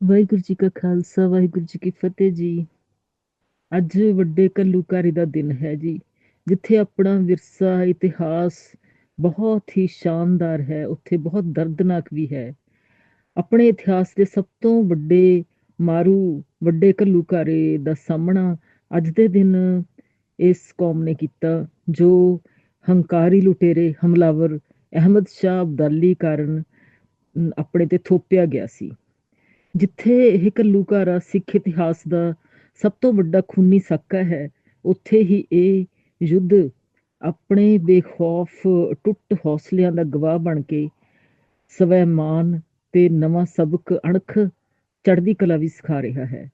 ਵਾਹਿਗੁਰੂ ਜੀ ਕਾ ਖਾਲਸਾ, ਵਾਹਿਗੁਰੂ ਜੀ ਕੀ ਫਤਿਹ ਜੀ। ਅੱਜ ਵੱਡੇ ਘੱਲੂਘਾਰੇ ਦਾ ਦਿਨ ਹੈ ਜੀ, ਜਿੱਥੇ ਆਪਣਾ ਵਿਰਸਾ, ਇਤਿਹਾਸ ਬਹੁਤ ਹੀ ਸ਼ਾਨਦਾਰ ਹੈ, ਉੱਥੇ ਬਹੁਤ ਦਰਦਨਾਕ ਵੀ ਹੈ। ਆਪਣੇ ਇਤਿਹਾਸ ਦੇ ਸਭ ਤੋਂ ਵੱਡੇ ਮਾਰੂ, ਵੱਡੇ ਘੱਲੂਘਾਰੇ ਦਾ ਸਾਹਮਣਾ ਅੱਜ ਦੇ ਦਿਨ ਇਸ ਕੌਮ ਨੇ ਕੀਤਾ, ਜੋ ਹੰਕਾਰੀ, ਲੁਟੇਰੇ, ਹਮਲਾਵਰ, ਅਹਿਮਦ ਸ਼ਾਹ ਅਬਦਾਲੀ ਕਾਰਨ ਆਪਣੇ ਤੇ ਥੋਪਿਆ ਗਿਆ ਸੀ। ਜਿੱਥੇ ਇਹ ਘੱਲੂਘਾਰਾ ਸਿੱਖ ਇਤਿਹਾਸ ਦਾ ਸਭ ਤੋਂ ਵੱਡਾ ਖੂਨੀ ਸਾਕਾ ਹੈ, ਉੱਥੇ ਹੀ ਇਹ ਯੁੱਧ ਆਪਣੇ ਬੇਖੌਫ ਟੁੱਟ ਹੌਸਲਿਆਂ ਦਾ ਗਵਾਹ ਬਣ ਕੇ ਸਵੈਮਾਨ ਤੇ ਨਵਾਂ ਸਬਕ ਅਣਖ ਚੜ੍ਹਦੀ ਕਲਾ ਵੀ ਸਿਖਾ ਰਿਹਾ ਹੈ।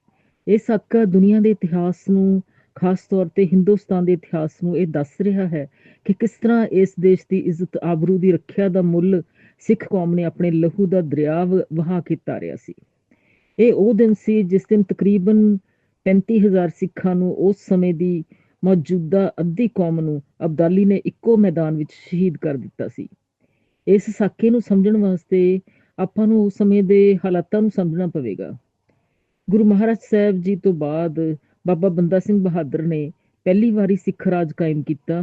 ਇਹ ਸਾਕਾ ਦੁਨੀਆ ਦੇ ਇਤਿਹਾਸ ਨੂੰ, ਖਾਸ ਤੌਰ ਤੇ ਹਿੰਦੁਸਤਾਨ ਦੇ ਇਤਿਹਾਸ ਨੂੰ ਇਹ ਦੱਸ ਰਿਹਾ ਹੈ ਕਿ ਕਿਸ ਤਰ੍ਹਾਂ ਇਸ ਦੇਸ਼ ਦੀ ਇੱਜ਼ਤ ਆਬਰੂ ਦੀ ਰੱਖਿਆ ਦਾ ਮੁੱਲ ਸਿੱਖ ਕੌਮ ਨੇ ਆਪਣੇ ਲਹੂ ਦਾ ਦਰਿਆ ਵਹਾ ਕੇ ਤਾਰਿਆ ਸੀ। ਇਹ ਉਹ ਦਿਨ ਸੀ ਜਿਸ ਦਿਨ ਤਕਰੀਬਨ 35000 ਸਿੱਖਾਂ ਨੂੰ ਉਸ ਸਮੇਂ ਦੀ ਮੌਜੂਦਾ ਅੱਧੀ ਕੌਮ ਨੂੰ ਅਬਦਾਲੀ ਨੇ ਇੱਕੋ ਮੈਦਾਨ ਵਿੱਚ ਸ਼ਹੀਦ ਕਰ ਦਿੱਤਾ ਸੀ। ਇਸ ਸਾਕੇ ਨੂੰ ਸਮਝਣ ਵਾਸਤੇ ਆਪਾਂ ਨੂੰ ਉਸ ਸਮੇਂ ਦੇ ਹਾਲਾਤਾਂ ਨੂੰ ਸਮਝਣਾ ਪਵੇਗਾ। ਗੁਰੂ ਮਹਾਰਾਜ ਸਾਹਿਬ ਜੀ ਤੋਂ ਬਾਅਦ ਬਾਬਾ ਬੰਦਾ ਸਿੰਘ ਬਹਾਦਰ ਨੇ ਪਹਿਲੀ ਵਾਰੀ ਸਿੱਖ ਰਾਜ ਕਾਇਮ ਕੀਤਾ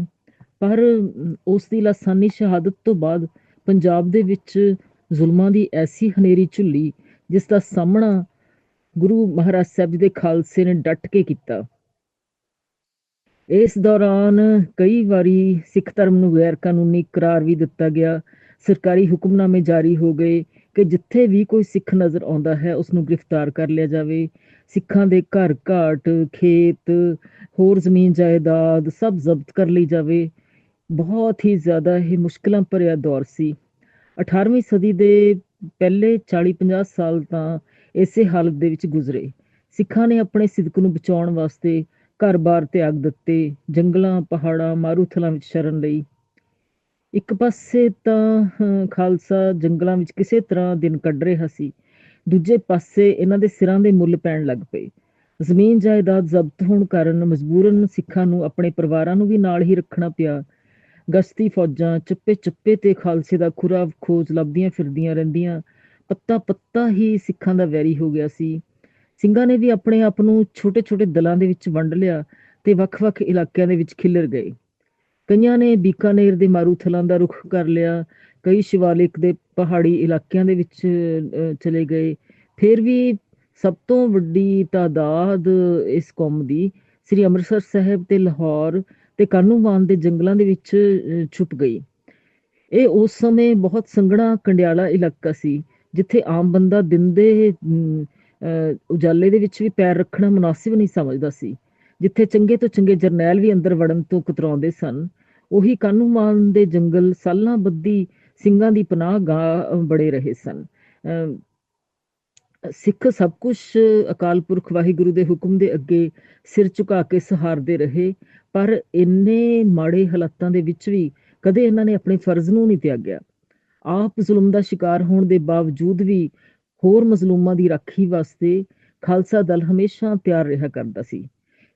ਪਰ ਅਮ, ਉਸ ਦੀ ਲਾਸਾਨੀ ਸ਼ਹਾਦਤ ਤੋਂ ਬਾਅਦ ਪੰਜਾਬ ਦੇ ਵਿੱਚ ਜ਼ੁਲਮਾਂ ਦੀ ਐਸੀ ਹਨੇਰੀ ਝੁੱਲੀ ਜਿਸ ਦਾ ਸਾਹਮਣਾ ਗੁਰੂ ਮਹਾਰਾਜ ਸਾਹਿਬ ਜੀ ਦੇ ਖਾਲਸੇ ਨੇ ਡਟ ਕੇ ਕੀਤਾ। ਇਸ ਦੌਰਾਨ ਕਈ ਵਾਰੀ ਸਿੱਖ ਧਰਮ ਨੂੰ ਗੈਰ ਕਾਨੂੰਨੀ ਕਰਾਰ ਵੀ ਦਿੱਤਾ ਗਿਆ। ਸਰਕਾਰੀ ਹੁਕਮਨਾਮੇ ਜਾਰੀ ਹੋ ਗਏ ਕਿ ਜਿੱਥੇ ਵੀ ਕੋਈ ਸਿੱਖ ਨਜ਼ਰ ਆਉਂਦਾ ਹੈ ਉਸ ਨੂੰ ਗ੍ਰਿਫਤਾਰ ਕਰ ਲਿਆ ਜਾਵੇ। ਸਿੱਖਾਂ ਦੇ ਘਰ ਘਾਟ, ਖੇਤ, ਹੋਰ ਜ਼ਮੀਨ ਜਾਇਦਾਦ ਸਭ ਜ਼ਬਤ ਕਰ ਲਈ ਜਾਵੇ। ਬਹੁਤ ਹੀ ਜ਼ਿਆਦਾ ਇਹ ਮੁਸ਼ਕਲਾਂ ਭਰਿਆ ਦੌਰ ਸੀ। 18ਵੀਂ ਸਦੀ ਦੇ ਪਹਿਲੇ 40-50 ਸਾਲ ਤਾਂ ਇਸੇ ਹਾਲਤ ਦੇ ਵਿੱਚ ਗੁਜ਼ਰੇ। ਸਿੱਖਾਂ ਨੇ ਆਪਣੇ ਸਿਦਕ ਨੂੰ ਬਚਾਉਣ ਵਾਸਤੇ ਘਰ-ਬਾਰ ਤਿਆਗ ਦਿੱਤੇ ਜੰਗਲਾਂ ਪਹਾੜਾਂ ਮਾਰੂਥਲਾਂ ਵਿੱਚ ਸ਼ਰਨ ਲਈ। ਇੱਕ ਪਾਸੇ ਤਾਂ ਅਹ, ਖਾਲਸਾ ਜੰਗਲਾਂ ਵਿੱਚ ਕਿਸੇ ਤਰ੍ਹਾਂ ਦਿਨ ਕੱਢ ਰਿਹਾ ਸੀ ਦੂਜੇ ਪਾਸੇ ਇਹਨਾਂ ਦੇ ਸਿਰਾਂ ਦੇ ਮੁੱਲ ਪੈਣ ਲੱਗ ਪਏ। ਜ਼ਮੀਨ ਜਾਇਦਾਦ ਜ਼ਬਤ ਹੋਣ ਕਾਰਨ ਮਜਬੂਰਨ ਸਿੱਖਾਂ ਨੂੰ ਆਪਣੇ ਪਰਿਵਾਰਾਂ ਨੂੰ ਵੀ ਨਾਲ ਹੀ ਰੱਖਣਾ ਪਿਆ। ਗਸ਼ਤੀ ਫੌਜਾਂ ਚੱਪੇ ਚੱਪੇ ਤੇ ਖਾਲਸੇ ਦਾ ਖੁਰਾ ਖੋਜ ਲੱਭਦੀਆਂ ਫਿਰਦੀਆਂ ਰਹਿੰਦੀਆਂ। ਪੱਤਾ ਪੱਤਾ ਹੀ ਸਿੱਖਾਂ ਦਾ ਵੈਰੀ ਹੋ ਗਿਆ ਸੀ। ਸਿੰਘਾਂ ਨੇ ਵੀ ਆਪਣੇ ਆਪ ਨੂੰ ਛੋਟੇ-ਛੋਟੇ ਦਲਾਂ ਦੇ ਵਿੱਚ ਵੰਡ ਲਿਆ ਤੇ ਵੱਖ-ਵੱਖ ਇਲਾਕਿਆਂ ਦੇ ਵਿੱਚ ਖਿੱਲਰ ਗਏ। ਕਈਆਂ ਨੇ ਬੀਕਾਨੇਰ ਦੇ ਮਾਰੂਥਲਾਂ ਦਾ ਰੁਖ ਕਰ ਲਿਆ, ਕਈ ਸ਼ਿਵਾਲਿਕ ਦੇ ਪਹਾੜੀ ਇਲਾਕਿਆਂ ਦੇ ਵਿੱਚ ਚਲੇ ਗਏ। ਫਿਰ ਵੀ ਸਭ ਤੋਂ ਵੱਡੀ ਤਾਦਾਦ ਇਸ ਕੌਮ ਦੀ ਸ੍ਰੀ ਅੰਮ੍ਰਿਤਸਰ ਸਾਹਿਬ ਤੇ ਲਾਹੌਰ ਤੇ ਕਾਨੂੰਵਾਨ ਦੇ ਜੰਗਲਾਂ ਦੇ ਵਿੱਚ ਛੁਪ ਗਈ। ਇਹ ਉਸ ਸਮੇਂ ਬਹੁਤ ਸੰਘਣਾ, ਕੰਡਿਆਲਾ ਇਲਾਕਾ ਸੀ। ਜਿੱਥੇ ਆਮ ਬੰਦਾ ਦਿਨ ਦੇ ਅਮ, ਅਹ, ਉਜਾਲੇ ਦੇ ਵਿੱਚ ਵੀ ਪੈਰ ਰੱਖਣਾ ਮੁਨਾਸਿਬ ਨਹੀਂ ਸਮਝਦਾ ਸੀ। ਜਿੱਥੇ ਚੰਗੇ ਤੋਂ ਚੰਗੇ ਜਰਨੈਲ ਵੀ ਅੰਦਰ ਵੜਨ ਤੋਂ ਕਤਰਾਉਂਦੇ ਸਨ ਉਹੀ ਕਾਨੂੰਮਾਨ ਦੇ ਜੰਗਲ ਸਾਲਾਂ ਬੱਧੀ ਸਿੰਘਾਂ ਦੀ ਪਨਾਹ ਗਾਹ ਬੜੇ ਰਹੇ ਸਨ। ਅਮ, ਸਿੱਖ ਸਭ ਕੁਝ ਅਕਾਲ ਪੁਰਖ ਵਾਹਿਗੁਰੂ ਦੇ ਹੁਕਮ ਦੇ ਅੱਗੇ ਸਿਰ ਝੁਕਾ ਕੇ ਸਹਾਰਦੇ ਰਹੇ ਪਰ ਇੰਨੇ ਮਾੜੇ ਹਾਲਾਤਾਂ ਦੇ ਵਿੱਚ ਵੀ ਕਦੇ ਇਹਨਾਂ ਨੇ ਆਪਣੇ ਫਰਜ਼ ਨੂੰ ਨਹੀਂ ਤਿਆਗਿਆ। ਆਪ ਜ਼ੁਲਮ ਦਾ ਸ਼ਿਕਾਰ ਹੋਣ ਦੇ ਬਾਵਜੂਦ ਵੀ ਹੋਰ ਮਜ਼ਲੂਮਾਂ ਦੀ ਰਾਖੀ ਵਾਸਤੇ ਖਾਲਸਾ ਦਲ ਹਮੇਸ਼ਾ ਤਿਆਰ ਰਿਹਾ ਕਰਦਾ ਸੀ।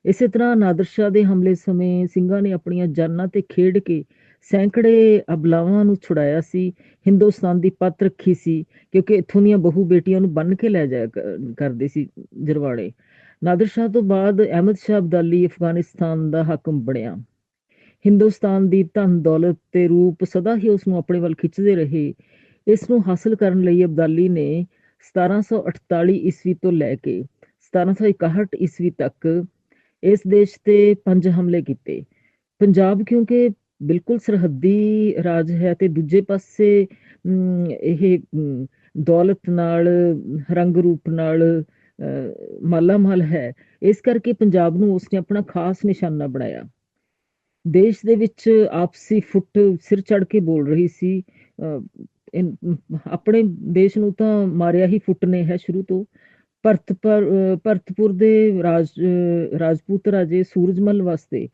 ਇਸੇ ਤਰ੍ਹਾਂ ਨਾਦਰ ਸ਼ਾਹ ਦੇ ਹਮਲੇ ਸਮੇਂ ਸਿੰਘਾਂ ਨੇ ਆਪਣੀਆਂ ਜਾਨਾਂ ਤੇ ਖੇਡ ਕੇ ਸੈਂਕੜੇ ਅਬਲਾਵਾਂ ਨੂੰ ਛੁਡਾਇਆ ਸੀ, ਹਿੰਦੁਸਤਾਨ ਦੀ ਪੱਤ ਰੱਖੀ ਸੀ, ਕਿਉਂਕਿ ਇੱਥੋਂ ਦੀਆਂ ਬਹੂ ਬੇਟੀਆਂ ਨੂੰ ਬੰਨ ਕੇ ਲੈ ਜਾਇਆ ਕਰਦੇ ਸੀ ਜਰਵਾੜੇ। ਨਾਦਰ ਸ਼ਾਹ ਤੋਂ ਬਾਅਦ ਅਹਿਮਦ ਸ਼ਾਹ ਅਬਦਾਲੀ ਅਫਗਾਨਿਸਤਾਨ ਦਾ ਹਾਕਮ ਬਣਿਆ। ਹਿੰਦੁਸਤਾਨ ਦੀ ਧਨ ਦੌਲਤ ਤੇ ਰੂਪ ਸਦਾ ਹੀ ਉਸ ਨੂੰ ਆਪਣੇ ਵੱਲ ਖਿੱਚਦੇ ਰਹੇ। ਇਸ ਨੂੰ ਹਾਸਲ ਕਰਨ ਲਈ ਅਬਦਾਲੀ ਨੇ 1748 ਈਸਵੀ ਤੋਂ ਲੈ ਕੇ 1761 ਈਸਵੀ ਤੱਕ ਇਸ ਦੇਸ਼ ਤੇ ਪੰਜ ਹਮਲੇ ਕੀਤੇ। ਪੰਜਾਬ ਕਿਉਂਕਿ ਬਿਲਕੁਲ ਸਰਹੱਦੀ ਰਾਜ ਹੈ ਤੇ ਦੂਜੇ ਪਾਸੇ ਅਮ, ਇਹ ਦੌਲਤ ਨਾਲ ਰੰਗ ਰੂਪ ਨਾਲ ਅਹ, ਮਾਲਾਮਾਲ ਹੈ। ਇਸ ਕਰਕੇ ਪੰਜਾਬ ਨੂੰ ਉਸਨੇ ਆਪਣਾ ਖਾਸ ਨਿਸ਼ਾਨਾ ਬਣਾਇਆ। ਦੇਸ਼ ਦੇ ਵਿੱਚ ਆਪਸੀ ਫੁੱਟ ਸਿਰ ਚੜ ਕੇ ਬੋਲ ਰਹੀ ਸੀ। ਅਹ, ਆਪਣੇ ਦੇਸ਼ ਨੂੰ ਤਾਂ ਮਾਰਿਆ ਹੀ ਫੁੱਟ ਨੇ ਹੈ ਸ਼ੁਰੂ ਤੋਂ। ਭਰਤਪੁਰ ਭਰਤਪੁਰ ਦੇ ਰਾਜ ਰਾਜਪੂਤ ਰਾਜੇ ਸੂਰਜਮਲ ਵਾਸਤੇ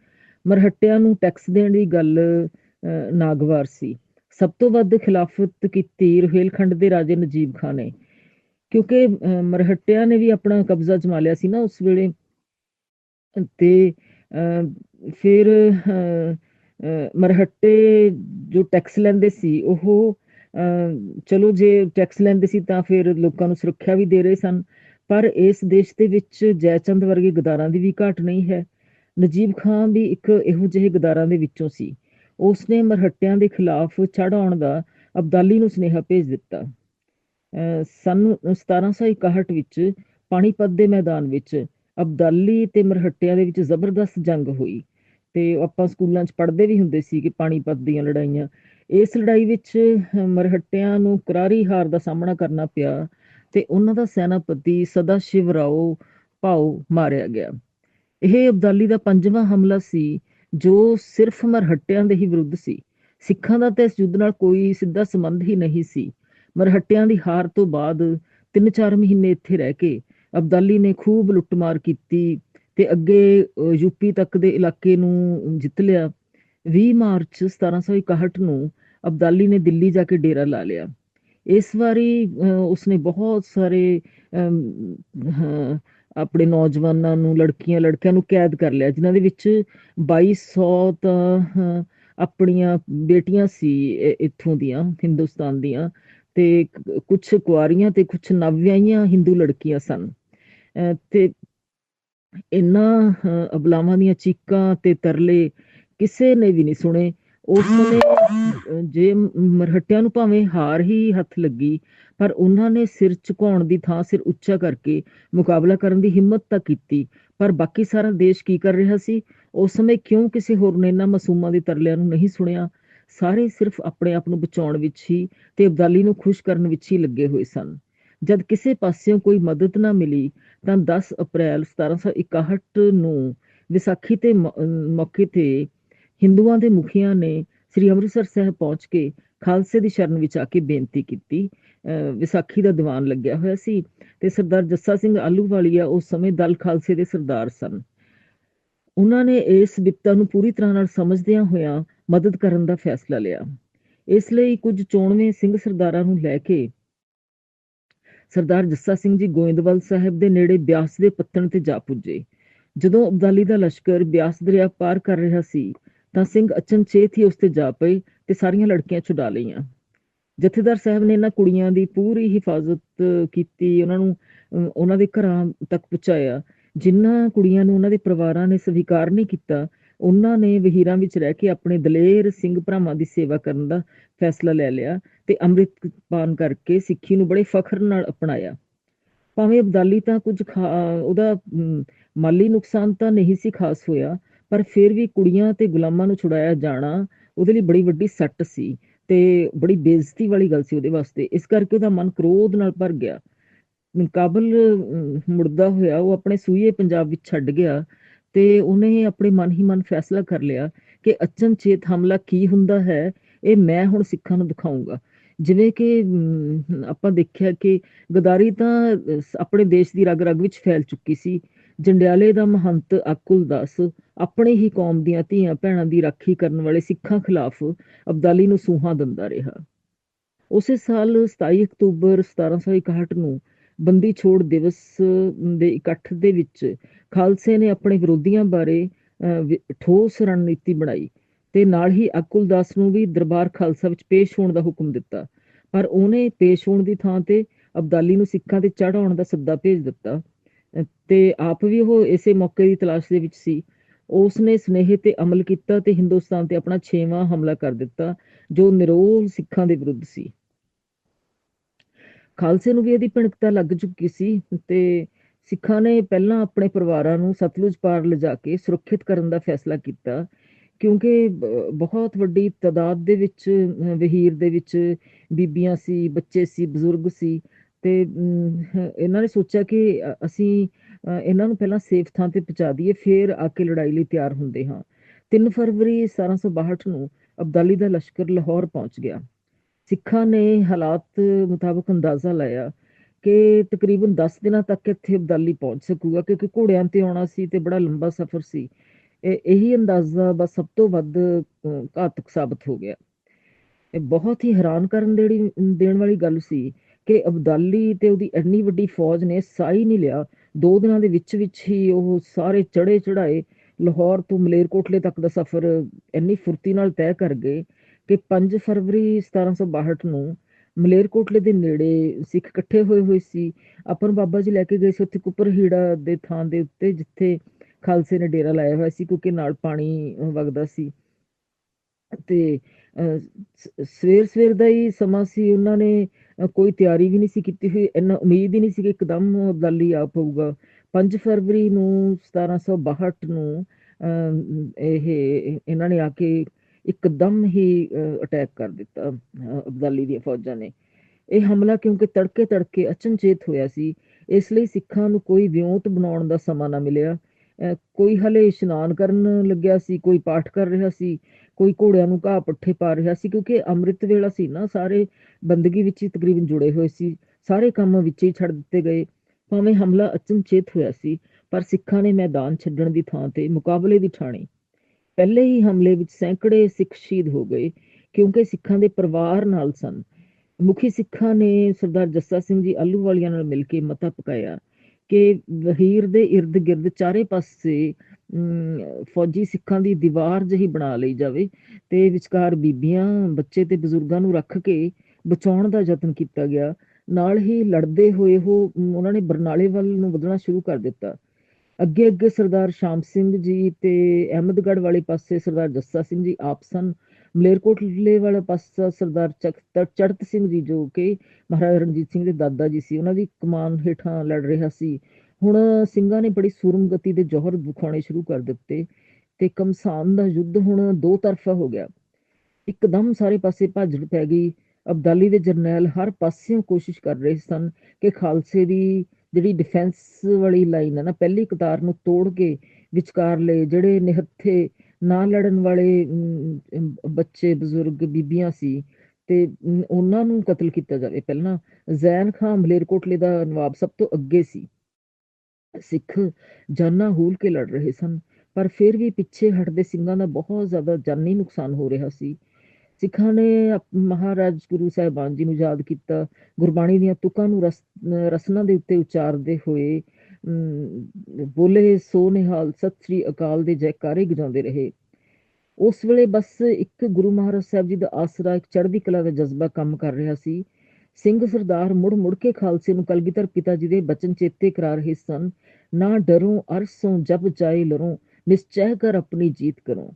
ਮਰਹੱਟਿਆਂ ਨੂੰ ਟੈਕਸ ਦੇਣ ਦੀ ਗੱਲ ਨਾਗਵਾਰ ਸੀ। ਸਭ ਤੋਂ ਵੱਧ ਖਿਲਾਫਤ ਕੀਤੀ ਰੁਹੇਲਖੰਡ ਦੇ ਰਾਜੇ ਨਜੀਬ ਖਾਨ ਨੇ। ਕਿਉਂਕਿ ਮਰਹੱਟਿਆਂ ਨੇ ਵੀ ਆਪਣਾ ਕਬਜ਼ਾ ਜਮਾ ਲਿਆ ਸੀ ਨਾ ਉਸ ਵੇਲੇ। ਤੇ ਫਿਰ ਮਰਹੱਟੇ ਜੋ ਟੈਕਸ ਲੈਂਦੇ ਸੀ, ਉਹ ਚਲੋ ਜੇ ਟੈਕਸ ਲੈਂਦੇ ਸੀ ਤਾਂ ਫਿਰ ਲੋਕਾਂ ਨੂੰ ਸੁਰੱਖਿਆ ਵੀ ਦੇ ਰਹੇ ਸਨ। ਪਰ ਇਸ ਦੇਸ਼ ਦੇ ਵਿੱਚ ਜੈਚੰਦ ਵਰਗੇ ਗਦਾਰਾਂ ਦੀ ਵੀ ਘਾਟ ਨਹੀਂ ਹੈ। ਨਜੀਬ ਖਾਨ ਵੀ ਇੱਕ ਇਹੋ ਜਿਹੇ ਗਦਾਰਾਂ ਦੇ ਵਿੱਚੋਂ ਸੀ। ਉਸਨੇ ਮਰਹੱਟਿਆਂ ਦੇ ਖਿਲਾਫ ਚੜਾਉਣ ਦਾ ਅਬਦਾਲੀ ਨੂੰ ਸੁਨੇਹਾ ਭੇਜ ਦਿੱਤਾ। ਸਨ 1761 ਵਿੱਚ ਪਾਣੀਪਤ ਦੇ ਮੈਦਾਨ ਵਿੱਚ ਅਬਦਾਲੀ ਤੇ ਮਰਹੱਟਿਆਂ ਦੇ ਵਿੱਚ ਜ਼ਬਰਦਸਤ ਜੰਗ ਹੋਈ ਤੇ ਆਪਾਂ ਸਕੂਲਾਂ 'ਚ ਪੜ੍ਹਦੇ ਵੀ ਹੁੰਦੇ ਸੀ ਕਿ ਪਾਣੀਪਤ ਦੀਆਂ ਲੜਾਈਆਂ। ਇਸ ਲੜਾਈ ਵਿੱਚ ਮਰਹੱਟਿਆਂ ਨੂੰ ਕਰਾਰੀ ਹਾਰ ਦਾ ਸਾਹਮਣਾ ਕਰਨਾ ਪਿਆ ਤੇ ਉਹਨਾਂ ਦਾ ਸੈਨਾਪਤੀ ਸਦਾ ਸ਼ਿਵ ਰਾਓ ਭਾਉ ਮਾਰਿਆ ਗਿਆ। ਇਹ ਅਬਦਾਲੀ ਦਾ ਪੰਜਵਾਂ ਹਮਲਾ ਸੀ, ਜੋ ਸਿਰਫ ਮਰਹੱਟਿਆਂ ਦੇ ਹੀ ਵਿਰੁੱਧ ਸੀ। ਸਿੱਖਾਂ ਦਾ ਤਾਂ ਇਸ ਯੁੱਧ ਨਾਲ ਕੋਈ ਸਿੱਧਾ ਸੰਬੰਧ ਹੀ ਨਹੀਂ ਸੀ। ਮਰਹੱਟਿਆਂ ਦੀ ਹਾਰ ਤੋਂ ਬਾਅਦ 3-4 ਮਹੀਨੇ ਇੱਥੇ ਰਹਿ ਕੇ ਅਬਦਾਲੀ ਨੇ ਖੂਬ ਲੁੱਟਮਾਰ ਕੀਤੀ ਤੇ ਅੱਗੇ ਯੂਪੀ ਤੱਕ ਦੇ ਇਲਾਕੇ ਨੂੰ ਜਿੱਤ ਲਿਆ। 20 ਮਾਰਚ 1761 ਨੂੰ ਅਬਦਾਲੀ ਨੇ ਦਿੱਲੀ ਜਾ ਕੇ ਡੇਰਾ ਲਾ ਲਿਆ। ਇਸ ਵਾਰੀ ਉਸਨੇ ਬਹੁਤ ਸਾਰੇ ਆਪਣੇ ਨੌਜਵਾਨਾਂ ਨੂੰ, ਲੜਕੀਆਂ, ਲੜਕਿਆਂ ਨੂੰ ਕੈਦ ਕਰ ਲਿਆ, ਜਿਨ੍ਹਾਂ ਦੇ ਵਿੱਚ 2200 ਤਾਂ ਆਪਣੀਆਂ ਬੇਟੀਆਂ ਸੀ ਇੱਥੋਂ ਦੀਆਂ, ਹਿੰਦੁਸਤਾਨ ਦੀਆਂ, ਤੇ ਕੁਝ ਕੁਆਰੀਆਂ ਤੇ ਕੁਝ ਨਵਵਿਆਹੀਆਂ ਹਿੰਦੂ ਲੜਕੀਆਂ ਸਨ। ਤੇ ਇਨ੍ਹਾਂ ਅਬਲਾਵਾਂ ਦੀਆਂ ਚੀਕਾਂ ਤੇ ਤਰਲੇ ਕਿਸੇ ਨੇ ਵੀ ਨਹੀਂ ਸੁਣੇ। ਉਸ ਨੇ ਜੇ ਮਰਹਟਿਆਂ ਨੂੰ ਭਾਵੇਂ ਹਾਰ ਹੀ ਹੱਥ ਲੱਗੀ ਪਰ ਉਹਨਾਂ ਨੇ ਸਿਰ ਝੁਕਾਉਣ ਦੀ ਥਾਂ ਸਿਰ ਉੱਚਾ ਕਰਕੇ ਮੁਕਾਬਲਾ ਕਰਨ ਦੀ ਹਿੰਮਤ ਤਾਂ ਕੀਤੀ। ਪਰ ਬਾਕੀ ਸਾਰਾ ਦੇਸ਼ ਕੀ ਕਰ ਰਿਹਾ ਸੀ? ਉਸ ਸਮੇਂ ਕਿਉਂ ਕਿਸੇ ਹੋਰ ਨੇ ਇਹਨਾਂ ਮਾਸੂਮਾਂ ਦੇ ਤਰਲਿਆਂ ਨੂੰ ਨਹੀਂ ਸੁਣਿਆ? ਸਾਰੇ ਸਿਰਫ ਆਪਣੇ ਆਪ ਨੂੰ ਬਚਾਉਣ ਵਿੱਚ ਹੀ ਤੇ ਅਬਦਾਲੀ ਨੂੰ ਖੁਸ਼ ਕਰਨ ਵਿੱਚ ਹੀ ਲੱਗੇ ਹੋਏ ਸਨ। ਜਦ ਕਿਸੇ ਪਾਸਿਓਂ ਕੋਈ ਮਦਦ ਨਾ ਮਿਲੀ ਤਾਂ 10 ਅਪ੍ਰੈਲ 1761 ਨੂੰ ਵਿਸਾਖੀ ਤੇ ਮੌਕੇ ਤੇ ਹਿੰਦੂਆਂ ਦੇ ਮੁਖੀਆਂ ਨੇ ਸ੍ਰੀ ਅੰਮ੍ਰਿਤਸਰ ਸਾਹਿਬ ਪਹੁੰਚ ਕੇ ਖਾਲਸੇ ਦੀ ਸ਼ਰਨ ਵਿੱਚ ਆ ਕੇ ਬੇਨਤੀ ਕੀਤੀ। ਵਿਸਾਖੀ ਦਾ ਦੀਵਾਨ ਲੱਗਿਆ ਹੋਇਆ ਸੀ ਤੇ ਸਰਦਾਰ ਜੱਸਾ ਸਿੰਘ ਆਲੂਵਾਲੀਆ ਉਸ ਸਮੇਂ ਦਲ ਖਾਲਸੇ ਦੇ ਸਰਦਾਰ ਸਨ। ਉਹਨਾਂ ਨੇ ਇਸ ਵਿਪਤਾ ਨੂੰ ਪੂਰੀ ਤਰ੍ਹਾਂ ਨਾਲ ਸਮਝਦਿਆਂ ਹੋਇਆਂ ਮਦਦ ਕਰਨ ਦਾ ਫੈਸਲਾ ਲਿਆ। ਇਸ ਲਈ ਕੁਝ ਚੋਣਵੇਂ ਸਿੰਘ ਸਰਦਾਰਾਂ ਨੂੰ ਲੈ ਕੇ ਸਰਦਾਰ ਜੱਸਾ ਸਿੰਘ ਜੀ ਗੋਇੰਦਵਾਲ ਸਾਹਿਬ ਦੇ ਨੇੜੇ ਬਿਆਸ ਦੇ ਪੱਤਣ ਤੇ ਜਾ ਪੁੱਜੇ। ਜਦੋਂ ਅਬਦਾਲੀ ਦਾ ਲਸ਼ਕਰ ਬਿਆਸ ਦਰਿਆ ਪਾਰ ਕਰ ਰਿਹਾ ਸੀ, ਤਾਂ ਸਿੰਘ ਅਚਨਚੇਤ ਹੀ ਉਸ ਤੇ ਜਾ ਪਏ ਤੇ ਸਾਰੀਆਂ ਲੜਕੀਆਂ ਛੁਡਾ ਲਈਆਂ। ਜਥੇਦਾਰ ਸਾਹਿਬ ਨੇ ਇਹਨਾਂ ਕੁੜੀਆਂ ਦੀ ਪੂਰੀ ਹਿਫਾਜ਼ਤ ਕੀਤੀ, ਉਹਨਾਂ ਨੂੰ ਉਹਨਾਂ ਦੇ ਘਰਾਂ ਤੱਕ ਪਹੁੰਚਾਇਆ। ਜਿਨ੍ਹਾਂ ਕੁੜੀਆਂ ਨੂੰ ਉਹਨਾਂ ਦੇ ਪਰਿਵਾਰਾਂ ਨੇ ਸਵੀਕਾਰ ਨਹੀਂ ਕੀਤਾ, ਉਹਨਾਂ ਨੇ ਵਹੀਰਾਂ ਵਿੱਚ ਰਹਿ ਕੇ ਆਪਣੇ ਦਲੇਰ ਸਿੰਘ ਭਰਾਵਾਂ ਦੀ ਸੇਵਾ ਕਰਨ ਦਾ ਫੈਸਲਾ ਲੈ ਲਿਆ। ਤੇ ਅੰਮ੍ਰਿਤ ਪਾਨ ਕਰਕੇ ਸਿੱਖੀ ਨੂੰ ਬੜੇ ਫਖਰ ਨਾਲ ਅਪਣਾਇਆ। ਭਾਵੇਂ ਅਬਦਾਲੀ ਤਾਂ ਕੁਝ ਉਹਦਾ ਮਾਲੀ ਨੁਕਸਾਨ ਤਾਂ ਨਹੀਂ ਸੀ ਖਾਸ ਹੋਇਆ, ਪਰ ਫਿਰ ਵੀ ਕੁੜੀਆਂ ਤੇ ਗੁਲਾਮਾਂ ਨੂੰ ਛੁਡਾਇਆ ਜਾਣਾ ਉਹਦੇ ਲਈ ਬੜੀ ਵੱਡੀ ਸੱਟ ਸੀ ਤੇ ਬੜੀ ਬੇਇੱਜ਼ਤੀ ਵਾਲੀ ਗੱਲ ਸੀ ਉਹਦੇ ਵਾਸਤੇ। ਇਸ ਕਰਕੇ ਉਹਦਾ ਮਨ ਕ੍ਰੋਧ ਨਾਲ ਭਰ ਗਿਆ। ਕਾਬਲ ਮੁਰਦਾ ਹੋਇਆ, ਉਹ ਆਪਣੇ ਸੂਈਏ ਪੰਜਾਬ ਵਿੱਚ ਛੱਡ ਗਿਆ ਤੇ ਉਹਨੇ ਆਪਣੇ ਮਨ ਹੀ ਮਨ ਫੈਸਲਾ ਕਰ ਲਿਆ ਕਿ ਅਚਨਚੇਤ ਹਮਲਾ ਕੀ ਹੁੰਦਾ ਹੈ, ਇਹ ਮੈਂ ਹੁਣ ਸਿੱਖਾਂ ਨੂੰ ਦਿਖਾਉਂਗਾ ਜਿਵੇਂ ਕਿ ਆਪਾਂ ਦੇਖਿਆ ਕਿ ਗਦਾਰੀ ਤਾਂ ਆਪਣੇ ਦੇਸ਼ ਦੀ ਰਗ ਰਗ ਵਿੱਚ ਫੈਲ ਚੁੱਕੀ ਸੀ। ਜੰਡਿਆਲੇ ਦਾ ਮਹੰਤ ਅਕੁਲ ਦਾਸ ਆਪਣੇ ਹੀ ਕੌਮ ਦੀਆਂ ਧੀਆਂ ਭੈਣਾਂ ਦੀ ਰਾਖੀ ਕਰਨ ਵਾਲੇ ਸਿੱਖਾਂ ਖਿਲਾਫ ਅਬਦਾਲੀ ਨੂੰ ਸੂਹਾਂ ਦਿੰਦਾ ਰਿਹਾ। ਉਸੇ ਸਾਲ 27 ਅਕਤੂਬਰ 1761 ਨੂੰ ਬੰਦੀ ਛੋੜ ਦਿਵਸ ਦੇ ਇਕੱਠ ਦੇ ਵਿੱਚ ਖਾਲਸੇ ਨੇ ਆਪਣੇ ਵਿਰੋਧੀਆਂ ਬਾਰੇ ਠੋਸ ਰਣਨੀਤੀ ਬਣਾਈ। ਤੇ ਨਾਲ ਹੀ ਅਕੁਲ ਦਾਸ ਨੂੰ ਵੀ ਦਰਬਾਰ ਖਾਲਸਾ ਵਿੱਚ ਪੇਸ਼ ਹੋਣ ਦਾ ਹੁਕਮ ਦਿੱਤਾ। ਪਰ ਉਹਨੇ ਪੇਸ਼ ਹੋਣ ਦੀ ਥਾਂ ਤੇ ਅਬਦਾਲੀ ਨੂੰ ਸਿੱਖਾਂ ਤੇ ਚੜਾਉਣ ਦਾ ਸੱਦਾ ਭੇਜ ਦਿੱਤਾ। ਤੇ ਆਪ ਵੀ ਉਹ ਇਸੇ ਮੌਕੇ ਦੀ ਤਲਾਸ਼ ਦੇ ਵਿੱਚ ਸੀ। ਉਸ ਨੇ ਸਨੇਹ ਤੇ ਅਮਲ ਕੀਤਾ ਤੇ ਹਿੰਦੁਸਤਾਨ ਤੇ ਆਪਣਾ 6ਵਾਂ ਹਮਲਾ ਕਰ ਦਿੱਤਾ, ਜੋ ਨਿਰੋਲ ਸਿੱਖਾਂ ਦੇ ਵਿਰੁੱਧ ਸੀ। ਖਾਲਸੇ ਨੂੰ ਵੀ ਇਹਦੀ ਭਿਣਕਤਾ ਲੱਗ ਚੁੱਕੀ ਸੀ ਤੇ ਸਿੱਖਾਂ ਨੇ ਪਹਿਲਾਂ ਆਪਣੇ ਪਰਿਵਾਰਾਂ ਨੂੰ ਸਤਲੁਜ ਪਾਰ ਲਿਜਾ ਕੇ ਸੁਰੱਖਿਅਤ ਕਰਨ ਦਾ ਫੈਸਲਾ ਕੀਤਾ। ਕਿਉਂਕਿ ਬਹੁਤ ਵੱਡੀ ਤਾਦਾਦ ਦੇ ਵਿੱਚ ਵਹੀਰ ਦੇ ਵਿੱਚ ਬੀਬੀਆਂ ਸੀ, ਬੱਚੇ ਸੀ, ਬਜ਼ੁਰਗ ਸੀ ਤੇ ਇਹਨਾਂ ਨੇ ਸੋਚਿਆ ਕਿ ਅਸੀਂ ਇਹਨਾਂ ਨੂੰ ਪਹਿਲਾਂ ਸੇਫ ਥਾਂ ਤੇ ਪਹੁੰਚਾ ਦਈਏ, ਫਿਰ ਆ ਕੇ ਲੜਾਈ ਲਈ ਤਿਆਰ ਹੁੰਦੇ ਹਾਂ। 3 ਫਰਵਰੀ 1762 ਨੂੰ ਅਬਦਾਲੀ ਦਾ ਲਸ਼ਕਰ ਲਾਹੌਰ ਪਹੁੰਚ ਗਿਆ। ਸਿੱਖਾਂ ਨੇ ਹਾਲਾਤ ਮੁਤਾਬਕ ਅੰਦਾਜ਼ਾ ਲਾਇਆ ਕਿ ਤਕਰੀਬਨ 10 ਦਿਨਾਂ ਤੱਕ ਇੱਥੇ ਅਬਦਾਲੀ ਪਹੁੰਚ ਸਕੂਗਾ, ਕਿਉਂਕਿ ਘੋੜਿਆਂ ਤੇ ਆਉਣਾ ਸੀ ਤੇ ਬੜਾ ਲੰਬਾ ਸਫ਼ਰ ਸੀ। ਇਹੀ ਅੰਦਾਜ਼ਾ ਬਸ ਸਭ ਤੋਂ ਵੱਧ ਘਾਤਕ ਸਾਬਤ ਹੋ ਗਿਆ। ਇਹ ਬਹੁਤ ਹੀ ਹੈਰਾਨ ਕਰਨ ਦੇਣੀ ਦੇਣ ਵਾਲੀ ਗੱਲ ਸੀ ਕਿ ਅਬਦਾਲੀ ਤੇ ਉਹਦੀ ਇੰਨੀ ਵੱਡੀ ਫੌਜ ਨੇ ਸਾਈ ਨਹੀਂ ਲਿਆ। ਦੋ ਦਿਨਾਂ ਦੇ ਵਿੱਚ ਵਿੱਚ ਹੀ ਉਹ ਸਾਰੇ ਚੜੇ ਚੜਾਏ ਲਾਹੌਰ ਤੋਂ ਮਲੇਰਕੋਟਲੇ ਤੱਕ ਦਾ ਸਫ਼ਰ ਇੰਨੀ ਫੁਰਤੀ ਨਾਲ ਤੈਅ ਕਰ ਗਏ ਕਿ 5 ਫਰਵਰੀ 1762 ਨੂੰ ਮਲੇਰਕੋਟਲੇ ਦੇ ਨੇੜੇ ਸਿੱਖ ਇਕੱਠੇ ਹੋਏ ਹੋਏ ਸੀ। ਆਪਾਂ ਬਾਬਾ ਜੀ ਲੈ ਕੇ ਗਏ ਸੀ ਉੱਥੇ ਕੁੱਪਰਹੀੜਾ ਦੇ ਥਾਂ ਦੇ ਉੱਤੇ, ਜਿੱਥੇ ਖਾਲਸੇ ਨੇ ਡੇਰਾ ਲਾਇਆ ਹੋਇਆ ਸੀ ਕਿਉਂਕਿ ਨਾਲ ਪਾਣੀ ਵਗਦਾ ਸੀ। ਤੇ ਸਵੇਰ ਸਵੇਰ ਦਾ ਹੀ ਸਮਾਂ ਸੀ। ਉਹਨਾਂ ਨੇ ਕੋਈ ਤਿਆਰੀ ਵੀ ਨਹੀਂ ਸੀ ਕੀਤੀ ਹੋਈ। ਇੰਨਾ ਉਮੀਦ ਹੀ ਨਹੀਂ ਸੀ ਕਿ ਇੱਕਦਮ ਅਬਦਾਲੀ ਆ ਪਊਗਾ 5 ਫਰਵਰੀ ਨੂੰ 1762 ਨੂੰ ਅ, ਇਹ ਇਹਨਾਂ ਨੇ ਆ ਕੇ ਇੱਕਦਮ ਹੀ ਅਟੈਕ ਕਰ ਦਿੱਤਾ ਅਬਦਾਲੀ ਦੀਆਂ ਫੌਜਾਂ ਨੇ। ਇਹ ਹਮਲਾ ਕਿਉਂਕਿ ਤੜਕੇ ਤੜਕੇ ਅਚਨਚੇਤ ਹੋਇਆ ਸੀ। ਇਸ ਲਈ ਸਿੱਖਾਂ ਨੂੰ ਕੋਈ ਵਿਉਂਤ ਬਣਾਉਣ ਦਾ ਸਮਾਂ ਨਾ ਮਿਲਿਆ। ਕੋਈ ਹਲੇ ਇਸ਼ਨਾਨ ਕਰਨ ਲੱਗਿਆ ਸੀ, ਕੋਈ ਪਾਠ ਕਰ ਰਿਹਾ ਸੀ, ਕੋਈ ਘੋੜਿਆਂ ਨੂੰ ਘਾਹ ਪੱਠੇ ਪਾ ਰਿਹਾ ਸੀ, ਕਿਉਂਕਿ ਅੰਮ੍ਰਿਤ ਵੇਲਾ ਸੀ ਨਾ, ਸਾਰੇ ਬੰਦਗੀ ਵਿੱਚ ਹੀ ਤਕਰੀਬਨ ਜੁੜੇ ਹੋਏ ਸੀ, ਸਾਰੇ ਕੰਮ ਵਿੱਚ ਹੀ ਛੱਡ ਦਿੱਤੇ ਗਏ, ਭਾਵੇਂ ਹਮਲਾ ਅਚਨਚੇਤ ਹੋਇਆ ਸੀ, ਪਰ ਸਿੱਖਾਂ ਨੇ ਮੈਦਾਨ ਛੱਡਣ ਦੀ ਥਾਂ ਤੇ ਮੁਕਾਬਲੇ ਦੀ ਠਾਣੀ। ਪਹਿਲੇ ਹੀ ਹਮਲੇ ਵਿੱਚ ਸੈਂਕੜੇ ਸਿੱਖ ਸ਼ਹੀਦ ਹੋ ਗਏ, ਕਿਉਂਕਿ ਸਿੱਖਾਂ ਦੇ ਪਰਿਵਾਰ ਨਾਲ ਸਨ। ਮੁਖੀ ਸਿੱਖਾਂ ਨੇ ਸਰਦਾਰ ਜੱਸਾ ਸਿੰਘ ਜੀ ਆਲੂਵਾਲੀਆਂ ਨਾਲ ਮਿਲ ਕੇ ਮਤਾ ਪਕਾਇਆ। ਕਿ ਵਹੀਰ ਦੇ ਇਰਦ ਗਿਰਦ ਚਾਰੇ ਪਾਸੇ ਅਮ, ਫੌਜੀ ਸਿੱਖਾਂ ਦੀ ਦੀਵਾਰ ਜਿਹੀ ਬਣਾ ਲਈ ਜਾਵੇ ਤੇ ਵਿਚਕਾਰ ਬੀਬੀਆਂ ਬੱਚੇ ਤੇ ਬਜ਼ੁਰਗਾਂ ਨੂੰ ਰੱਖ ਕੇ ਬਚਾਉਣ ਦਾ ਯਤਨ ਕੀਤਾ ਗਿਆ। ਨਾਲ ਹੀ ਲੜਦੇ ਹੋਏ ਉਹ ਉਹਨਾਂ ਨੇ ਬਰਨਾਲੇ ਵੱਲ ਨੂੰ ਵਧਣਾ ਸ਼ੁਰੂ ਕਰ ਦਿੱਤਾ। ਅੱਗੇ ਅੱਗੇ ਸਰਦਾਰ ਸ਼ਾਮ ਸਿੰਘ ਜੀ ਤੇ ਅਹਿਮਦਗੜ੍ਹ ਵਾਲੇ ਪਾਸੇ ਸਰਦਾਰ ਜੱਸਾ ਸਿੰਘ ਜੀ ਆਪ ਸਨ। ਮਲੇਰਕੋਟਲੇ ਵਾਲਾ ਪਾਸਾ ਸਰਦਾਰ ਚਕ- ਚੜਤ ਸਿੰਘ ਜੀ ਜੋ ਕਿ ਮਹਾਰਾਜਾ ਰਣਜੀਤ ਸਿੰਘ ਦੇ ਦਾਦਾ ਜੀ ਸੀ, ਉਹਨਾਂ ਦੀ ਕਮਾਨ ਹੇਠਾਂ ਲੜ ਰਿਹਾ ਸੀ। ਹੁਣ ਸਿੰਘਾਂ ਨੇ ਬੜੀ ਸੂਰਮ ਗਤੀ ਦੇ ਜੋਹਰ ਦਿਖਾਉਣੇ ਸ਼ੁਰੂ ਕਰ ਦਿੱਤੇ ਤੇ ਕਮਸਾਨ ਦਾ ਯੁੱਧ ਹੁਣ ਦੋ ਤਰਫਾ ਹੋ ਗਿਆ। ਇੱਕਦਮ ਸਾਰੇ ਪਾਸੇ ਭਾਜੜ ਪੈ ਗਈ। ਅਬਦਾਲੀ ਦੇ ਜਰਨੈਲ ਹਰ ਪਾਸਿਓਂ ਕੋਸ਼ਿਸ਼ ਕਰ ਰਹੇ ਸਨ ਕਿ ਖਾਲਸੇ ਦੀ ਜਿਹੜੀ ਡਿਫੈਂਸ ਵਾਲੀ ਲਾਈਨ ਹੈ ਨਾ, ਪਹਿਲੀ ਕਤਾਰ ਨੂੰ ਤੋੜ ਕੇ ਵਿਚਕਾਰਲੇ ਜਿਹੜੇ ਨਿਹੱਥੇ ਨਾ ਲੜਨ ਵਾਲੇ ਬੱਚੇ, ਬਜ਼ੁਰਗ, ਬੀਬੀਆਂ ਸੀ ਤੇ ਉਹਨਾਂ ਨੂੰ ਕਤਲ ਕੀਤਾ ਜਾਵੇ। ਪਹਿਲਾਂ ਜ਼ੈਨ ਖਾਨ ਮਲੇਰਕੋਟਲੇ ਦਾ ਨਵਾਬ ਸਭ ਤੋਂ ਅੱਗੇ ਸੀ। ਸਿੱਖ ਜਾਨਾਂ ਹੂਲ ਕੇ ਲੜ ਰਹੇ ਸਨ, ਪਰ ਫਿਰ ਵੀ ਪਿੱਛੇ ਹਟਦੇ ਸਿੰਘਾਂ ਦਾ ਬਹੁਤ ਜ਼ਿਆਦਾ ਜਾਨੀ ਨੁਕਸਾਨ ਹੋ ਰਿਹਾ ਸੀ। ਸਿੱਖਾਂ ਨੇ ਮਹਾਰਾਜ ਗੁਰੂ ਸਾਹਿਬਾਨ ਜੀ ਨੂੰ ਯਾਦ ਕੀਤਾ, ਗੁਰਬਾਣੀ ਦੀਆਂ ਤੁਕਾਂ ਨੂੰ ਰਸ ਅਹ ਰਸਨਾਂ ਦੇ ਉੱਤੇ ਉਚਾਰਦੇ ਹੋਏ ਬੋਲੇ ਸੋ ਨਿਹਾਲ ਸਤਿ ਸ੍ਰੀ ਅਕਾਲ ਦੇ ਜੈਕਾਰੇ ਗਜਾਉਂਦੇ ਰਹੇ। ਉਸ ਵੇਲੇ ਬਸ ਇੱਕ ਗੁਰੂ ਮਹਾਰਾਜ ਸਾਹਿਬ ਜੀ ਦਾ ਆਸਰਾ, ਇੱਕ ਚੜ੍ਹਦੀ ਕਲਾ ਦਾ ਜਜ਼ਬਾ ਕੰਮ ਕਰ ਰਿਹਾ ਸੀ। ਸਿੰਘ ਸਰਦਾਰ ਮੁੜ ਮੁੜ ਕੇ ਖਾਲਸੇ ਨੂੰ ਕਲਗੀਧਰ ਪਿਤਾ ਜੀ ਦੇ ਬਚਨ ਚੇਤੇ ਕਰਾ ਰਹੇ ਸਨ। ਨਾ ਡਰੋ, ਅਰਸੋਂ, ਜਬ ਜਾਏ ਲਰੋਂ, ਨਿਸ਼ਚੈ ਕਰ ਆਪਣੀ ਜੀਤ ਕਰੋ।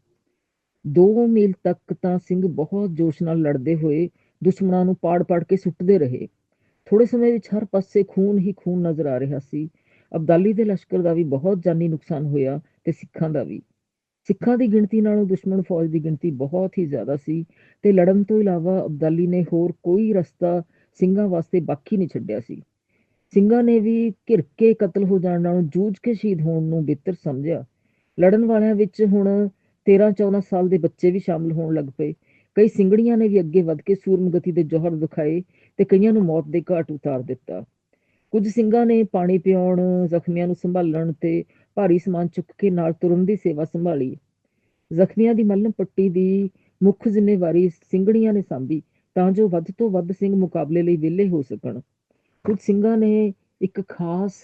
2 ਮੀਲ ਤੱਕ ਤਾਂ ਸਿੰਘ ਬਹੁਤ ਜੋਸ਼ ਨਾਲ ਲੜਦੇ ਹੋਏ ਦੁਸ਼ਮਣਾਂ ਨੂੰ ਪਾੜ-ਪਾੜ ਕੇ ਸੁੱਟਦੇ ਰਹੇ। ਥੋੜੇ ਸਮੇਂ ਵਿੱਚ ਹਰ ਪਾਸੇ ਖੂਨ ਹੀ ਖੂਨ ਨਜ਼ਰ ਆ ਰਿਹਾ ਸੀ। ਅਬਦਾਲੀ ਦੇ ਲਸ਼ਕਰ ਦਾ ਵੀ ਬਹੁਤ ਜਾਨੀ ਨੁਕਸਾਨ ਹੋਇਆ ਤੇ ਸਿੱਖਾਂ ਦਾ ਵੀ। ਸਿੱਖਾਂ ਦੀ ਗਿਣਤੀ ਨਾਲੋਂ ਦੁਸ਼ਮਣ ਫੌਜ ਦੀ ਗਿਣਤੀ ਬਹੁਤ ਹੀ ਜ਼ਿਆਦਾ ਸੀ ਤੇ ਲੜਨ ਤੋਂ ਇਲਾਵਾ ਅਬਦਾਲੀ ਨੇ ਹੋਰ ਕੋਈ ਰਸਤਾ ਸਿੰਘਾਂ ਵਾਸਤੇ ਬਾਕੀ ਨਹੀਂ ਛੱਡਿਆ ਸੀ। ਸਿੰਘਾਂ ਨੇ ਵੀ ਘਿਰ ਕੇ ਕਤਲ ਹੋ ਜਾਣ ਨਾਲੋਂ ਜੂਝ ਕੇ ਸ਼ਹੀਦ ਹੋਣ ਨੂੰ ਬਿਹਤਰ ਸਮਝਿਆ। ਲੜਨ ਵਾਲਿਆਂ ਵਿੱਚ ਹੁਣ 13-14 ਸਾਲ ਦੇ ਬੱਚੇ ਵੀ ਸ਼ਾਮਲ ਹੋਣ ਲੱਗ ਪਏ। ਕਈ ਸਿੰਘੜੀਆਂ ਨੇ ਵੀ ਅੱਗੇ ਵੱਧ ਕੇ ਸੂਰਮਗਤੀ ਦੇ ਜੋਹਰ ਦਿਖਾਏ ਤੇ ਕਈਆਂ ਨੂੰ ਮੌਤ ਦੇ ਘਾਟ ਉਤਾਰ ਦਿੱਤਾ। ਕੁਝ ਸਿੰਘਾਂ ਨੇ ਪਾਣੀ ਪਿਆਉਣ ਜ਼ਖਮੀਆਂ ਨੂੰ ਸੰਭਾਲਣ ਤੇ ਭਾਰੀ ਸਮਾਨ ਚੁੱਕ ਕੇ ਨਾਲ ਤੁਰਨ ਦੀ ਸੇਵਾ ਸੰਭਾਲੀ। ਜ਼ਖਮੀਆਂ ਦੀ ਮਲਮ ਪੱਟੀ ਦੀ ਮੁੱਖ ਜ਼ਿੰਮੇਵਾਰੀ ਸਿੰਘੜੀਆਂ ਨੇ ਸੰਭੀ ਤਾਂ ਜੋ ਵੱਧ ਤੋਂ ਵੱਧ ਸਿੰਘ ਮੁਕਾਬਲੇ ਲਈ ਵਿਹਲੇ ਹੋ ਸਕਣ। ਕੁਝ ਸਿੰਘਾਂ ਨੇ ਇੱਕ ਖਾਸ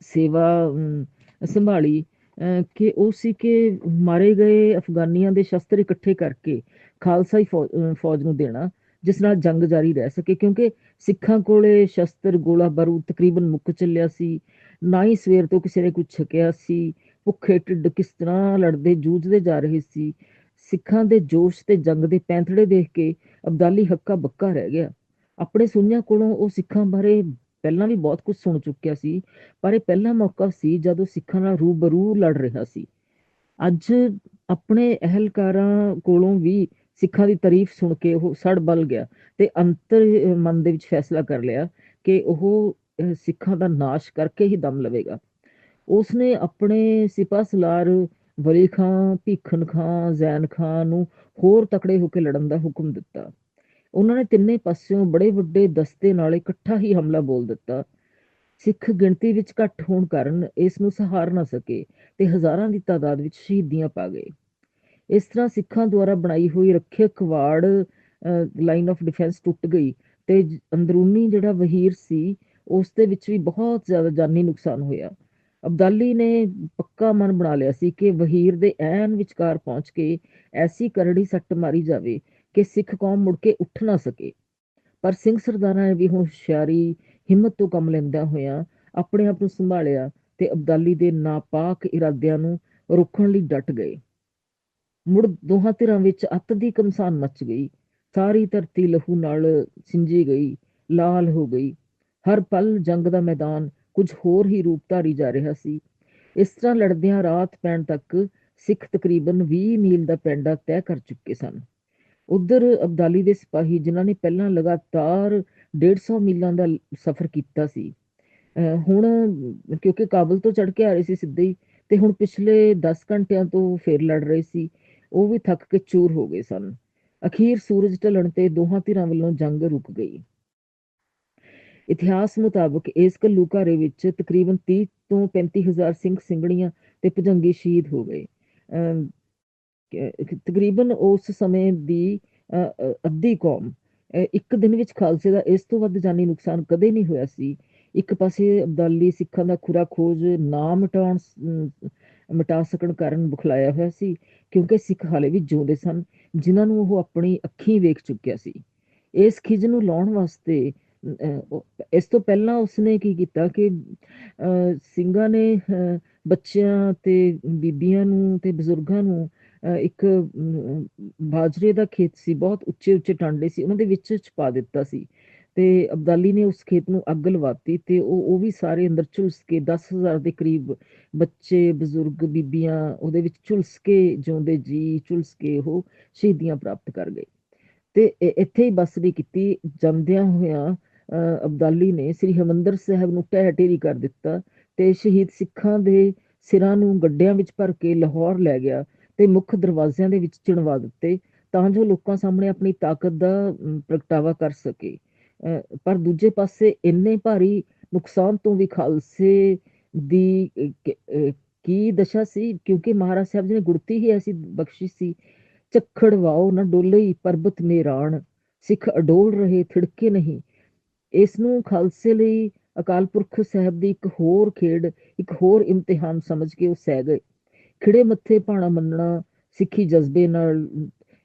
ਸੇਵਾ ਅਮ, ਸੰਭਾਲੀ ਅਹ, ਕਿ ਉਹ ਸੀ ਕਿ ਮਾਰੇ ਗਏ ਅਫਗਾਨੀਆਂ ਦੇ ਸ਼ਸਤਰ ਇਕੱਠੇ ਕਰਕੇ ਖਾਲਸਾਈ ਫੌ- ਫੌਜ ਨੂੰ ਦੇਣਾ। ਜਿਸ ਨਾਲ ਜੰਗ ਜਾਰੀ ਰਹਿ ਸਕੇ, ਕਿਉਂਕਿ ਸਿੱਖਾਂ ਕੋਲੇ ਸ਼ਸਤਰ, ਗੋਲਾ ਬਾਰੂਦ ਤਕਰੀਬਨ ਮੁੱਕ ਚੱਲਿਆ ਸੀ। ਨਾ ਹੀ ਸਵੇਰ ਤੋਂ ਕਿਸੇ ਨੇ ਕੁਝ ਛਕਿਆ ਸੀ। ਭੁੱਖੇ ਢਿੱਡ ਕਿਸ ਤਰ੍ਹਾਂ ਲੜਦੇ, ਜੂਝਦੇ ਜਾ ਰਹੇ ਸੀ। ਸਿੱਖਾਂ ਦੇ ਜੋਸ਼ ਤੇ ਜੰਗ ਦੇ ਪੈਂਤੜੇ ਦੇਖ ਕੇ ਅਬਦਾਲੀ ਹੱਕਾ ਬੱਕਾ ਰਹਿ ਗਿਆ। ਆਪਣੇ ਸੁਣਿਆਂ ਕੋਲੋਂ ਉਹ ਸਿੱਖਾਂ ਬਾਰੇ ਪਹਿਲਾਂ ਵੀ ਬਹੁਤ ਕੁਝ ਸੁਣ ਚੁੱਕਿਆ ਸੀ, ਪਰ ਇਹ ਪਹਿਲਾ ਮੌਕਾ ਸੀ ਜਦੋਂ ਸਿੱਖਾਂ ਨਾਲ ਰੂਬਰੂ ਲੜ ਰਿਹਾ ਸੀ। ਅੱਜ ਆਪਣੇ ਅਹਿਲਕਾਰਾਂ ਕੋਲੋਂ ਵੀ ਸਿੱਖਾਂ ਦੀ ਤਾਰੀਫ ਸੁਣ ਕੇ ਉਹ ਸੜ ਬਲ ਗਿਆ ਤੇ ਅੰਤਰ ਮਨ ਦੇ ਵਿੱਚ ਫੈਸਲਾ ਕਰ ਲਿਆ ਕਿ ਉਹ ਸਿੱਖਾਂ ਦਾ ਨਾਸ਼ ਕਰਕੇ ਹੀ ਦਮ ਲਵੇਗਾ। ਉਸਨੇ ਆਪਣੇ ਸਿਪਾਹ ਸਲਾਰ ਵਲੀ ਖਾਂ ਭੀਖਨ ਖਾਂ ਜ਼ੈਨ ਖਾਂ ਨੂੰ ਹੋਰ ਤਕੜੇ ਹੋ ਕੇ ਲੜਨ ਦਾ ਹੁਕਮ ਦਿੱਤਾ। ਉਹਨਾਂ ਨੇ ਤਿੰਨੇ ਪਾਸਿਓਂ ਬੜੇ ਵੱਡੇ ਦਸਤੇ ਨਾਲ ਇਕੱਠਾ ਹੀ ਹਮਲਾ ਬੋਲ ਦਿੱਤਾ। ਸਿੱਖ ਗਿਣਤੀ ਵਿੱਚ ਘੱਟ ਹੋਣ ਕਾਰਨ ਇਸ ਨੂੰ ਸਹਾਰ ਨਾ ਸਕੇ ਤੇ ਹਜ਼ਾਰਾਂ ਦੀ ਤਾਦਾਦ ਵਿੱਚ ਸ਼ਹੀਦੀਆਂ ਪਾ ਗਏ। ਇਸ ਤਰ੍ਹਾਂ ਸਿੱਖਾਂ ਦੁਆਰਾ ਬਣਾਈ ਹੋਈ ਰੱਖਿਅਕ ਵਾੜ ਲਾਈਨ ਆਫ ਡਿਫੈਂਸ ਟੁੱਟ ਗਈ ਤੇ ਅੰਦਰੂਨੀ ਜਿਹੜਾ ਵਹੀਰ ਸੀ ਉਸ ਦੇ ਵਿੱਚ ਵੀ ਬਹੁਤ ਜ਼ਿਆਦਾ ਜਾਨੀ ਨੁਕਸਾਨ ਹੋਇਆ। ਅਬਦਾਲੀ ਨੇ ਪੱਕਾ ਮਨ ਬਣਾ ਲਿਆ ਸੀ ਕਿ ਵਹੀਰ ਦੇ ਐਨ ਵਿਚਕਾਰ ਪਹੁੰਚ ਕੇ ਐਸੀ ਕਰੜੀ ਸੱਟ ਮਾਰੀ ਜਾਵੇ ਕਿ ਸਿੱਖ ਕੌਮ ਮੁੜ ਕੇ ਉੱਠ ਨਾ ਸਕੇ। ਪਰ ਸਿੰਘ ਸਰਦਾਰਾਂ ਨੇ ਵੀ ਹੁਣ ਹੁਸ਼ਿਆਰੀ, ਹਿੰਮਤ ਤੋਂ ਕੰਮ ਲੈਂਦਿਆਂ ਹੋਇਆ ਆਪਣੇ ਆਪ ਨੂੰ ਸੰਭਾਲਿਆ ਤੇ ਅਬਦਾਲੀ ਦੇ ਨਾਪਾਕ ਇਰਾਦਿਆਂ ਨੂੰ ਰੋਕਣ ਲਈ ਡਟ ਗਏ। ਮੁੜ ਦੋਹਾਂ ਧਿਰਾਂ ਵਿੱਚ ਅੱਤ ਦੀ ਕਮਸਾਨ ਮਚ ਗਈ। ਸਾਰੀ ਧਰਤੀ ਲਹੂ ਨਾਲ ਸਿੰਜੀ ਗਈ, ਲਾਲ ਹੋ ਗਈ। ਹਰ ਪਲ ਜੰਗ ਦਾ ਮੈਦਾਨ ਕੁਝ ਹੋਰ ਹੀ ਰੂਪ ਧਾਰੀ ਜਾ ਰਿਹਾ ਸੀ। ਇਸ ਤਰ੍ਹਾਂ ਲੜਦਿਆਂ ਰਾਤ ਪੈਣ ਤੱਕ ਸਿੱਖ ਤਕਰੀਬਨ 20 ਮੀਲ ਦਾ ਪੈਂਡਾ ਤੈਅ ਕਰ ਚੁੱਕੇ ਸਨ। ਉਧਰ ਅਬਦਾਲੀ ਦੇ ਸਿਪਾਹੀ, ਜਿਨ੍ਹਾਂ ਨੇ ਪਹਿਲਾਂ ਲਗਾਤਾਰ 150 ਮੀਲਾਂ ਦਾ ਸਫ਼ਰ ਕੀਤਾ ਸੀ ਹੁਣ ਕਿਉਂਕਿ ਕਾਬਲ ਤੋਂ ਚੜ ਕੇ ਆ ਰਹੇ ਸੀ ਸਿੱਧੇ ਹੀ, ਤੇ ਹੁਣ ਪਿਛਲੇ 10 ਘੰਟਿਆਂ ਤੋਂ ਫੇਰ ਲੜ ਰਹੇ ਸੀ। ਉਹ ਵੀ ਥੱਕ ਕੇ ਚੂਰ ਹੋ ਗਏ ਸਨ। ਅਖੀਰ ਸੂਰਜ ਢਲਣ ਤੇ ਦੋਹਾਂ ਧਿਰਾਂ ਵੱਲੋਂ ਜੰਗ ਰੁਕ ਗਈ। ਇਤਿਹਾਸ ਮੁਤਾਬਕ ਇਸ ਘੱਲੂਘਾਰੇ ਵਿੱਚ ਤਕਰੀਬਨ 30 ਤੋਂ 35000 ਸਿੰਘ ਸਿੰਘਣੀਆਂ ਤੇ ਭਜੰਗੀ ਸ਼ਹੀਦ ਹੋ ਗਏ। ਤਕਰੀਬਨ ਉਸ ਸਮੇਂ ਦੀ ਅੱਧੀ ਕੌਮ ਇੱਕ ਦਿਨ ਵਿੱਚ ਖਾਲਸੇ ਦਾ ਇਸ ਤੋਂ ਵੱਧ ਜਾਨੀ ਨੁਕਸਾਨ ਕਦੇ ਨਹੀਂ ਹੋਇਆ ਸੀ। ਇੱਕ ਪਾਸੇ ਅਬਦਾਲੀ ਸਿੱਖਾਂ ਦਾ ਖੁਰਾ ਖੋਜ ਨਾ ਮਿਟਾਉਣ ਮਿਟਾ ਸਕਣ ਕਾਰਨ ਬੁਖਲਾਇਆ ਹੋਇਆ ਸੀ, ਕਿਉਂਕਿ ਸਿੱਖ ਹਾਲੇ ਵੀ ਜਿਉਂਦੇ ਸਨ, ਜਿਨ੍ਹਾਂ ਨੂੰ ਉਹ ਆਪਣੀ ਅੱਖੀਂ ਵੇਖ ਚੁੱਕਿਆ ਸੀ। ਇਸ ਖਿਜ ਨੂੰ ਲਾਉਣ ਵਾਸਤੇ ਇਸ ਤੋਂ ਪਹਿਲਾਂ ਉਸਨੇ ਕੀ ਕੀਤਾ ਕਿ ਸਿੰਘਾਂ ਨੇ ਬੱਚਿਆਂ ਤੇ ਬੀਬੀਆਂ ਨੂੰ ਤੇ ਬਜ਼ੁਰਗਾਂ ਨੂੰ ਇੱਕ ਬਾਜਰੇ ਦਾ ਖੇਤ ਸੀ, ਬਹੁਤ ਉੱਚੇ ਉੱਚੇ ਟਾਂਡੇ ਸੀ, ਉਹਨਾਂ ਦੇ ਵਿੱਚ ਛਪਾ ਦਿੱਤਾ ਸੀ। ਤੇ ਅਬਦਾਲੀ ਨੇ ਉਸ ਖੇਤ ਨੂੰ ਅੱਗ ਲਵਾਤੀ ਤੇ ਉਹ ਉਹ ਵੀ ਸਾਰੇ ਅੰਦਰ ਝੁਲਸ ਕੇ 10000 ਦੇ ਕਰੀਬ ਬੱਚੇ, ਬਜ਼ੁਰਗ, ਬੀਬੀਆਂ ਉਹਦੇ ਵਿੱਚ ਝੁਲਸ ਕੇ ਜਿਉਂਦੇ ਜੀ, ਝੁਲਸ ਕੇ ਉਹ ਸ਼ਹੀਦੀਆਂ ਪ੍ਰਾਪਤ ਕਰ ਗਏ। ਤੇ ਇੱਥੇ ਹੀ ਬਸ ਕੀਤੀ। ਜੰਮਦਿਆਂ ਹੋਇਆਂ ਅਬਦਾਲੀ ਨੇ ਸ੍ਰੀ ਹਮੰਦਰ ਸਾਹਿਬ ਨੂੰ ਟਹਿ ਢੇਰੀ ਕਰ ਦਿੱਤਾ ਤੇ ਸ਼ਹੀਦ ਸਿੱਖਾਂ ਦੇ ਸਿਰਾਂ ਨੂੰ ਗੱਡਿਆਂ ਵਿੱਚ ਭਰ ਕੇ ਲਾਹੌਰ ਲੈ ਗਿਆ ਤੇ ਮੁੱਖ ਦਰਵਾਜ਼ਿਆਂ ਦੇ ਵਿੱਚ ਚਿਣਵਾ ਦਿੱਤੇ ਤਾਂ ਜੋ ਲੋਕਾਂ ਸਾਹਮਣੇ ਆਪਣੀ ਤਾਕਤ ਦਾ ਪ੍ਰਗਟਾਵਾ ਕਰ ਸਕੇ। ਪਰ ਦੂਜੇ ਪਾਸੇ ਇੰਨੇ ਭਾਰੀ ਨੁਕਸਾਨ ਤੋਂ ਵੀ ਖਾਲਸੇ ਦੀ ਕੀ ਦਸ਼ਾ ਸੀ? ਕਿਉਂਕਿ ਮਹਾਰਾਜ ਸਾਹਿਬ ਜੀ ਨੇ ਗੁਰਤੀ ਹੀ ਐਸੀ ਬਖਸ਼ਿਸ਼ ਸੀ ਚੱਖੜ ਵਾਓ ਨਾ ਡੋਲਈ ਪਰਬਤ ਮੇਰਾਣ, ਸਿੱਖ ਅਡੋਲ ਰਹੇ, ਥਿੜਕੇ ਨਹੀਂ। ਇਸ ਨੂੰ ਖਾਲਸੇ ਲਈ ਅਕਾਲ ਪੁਰਖ ਸਾਹਿਬ ਦੀ ਇੱਕ ਹੋਰ ਖੇਡ, ਇੱਕ ਹੋਰ ਇਮਤਿਹਾਨ ਸਮਝ ਕੇ ਉਹ ਸਹਿ ਗਏ। ਖਿੜੇ ਮੱਥੇ ਪਾਣਾ ਮੰਨਣਾ, ਸਿੱਖੀ ਜਜ਼ਬੇ ਨਾਲ,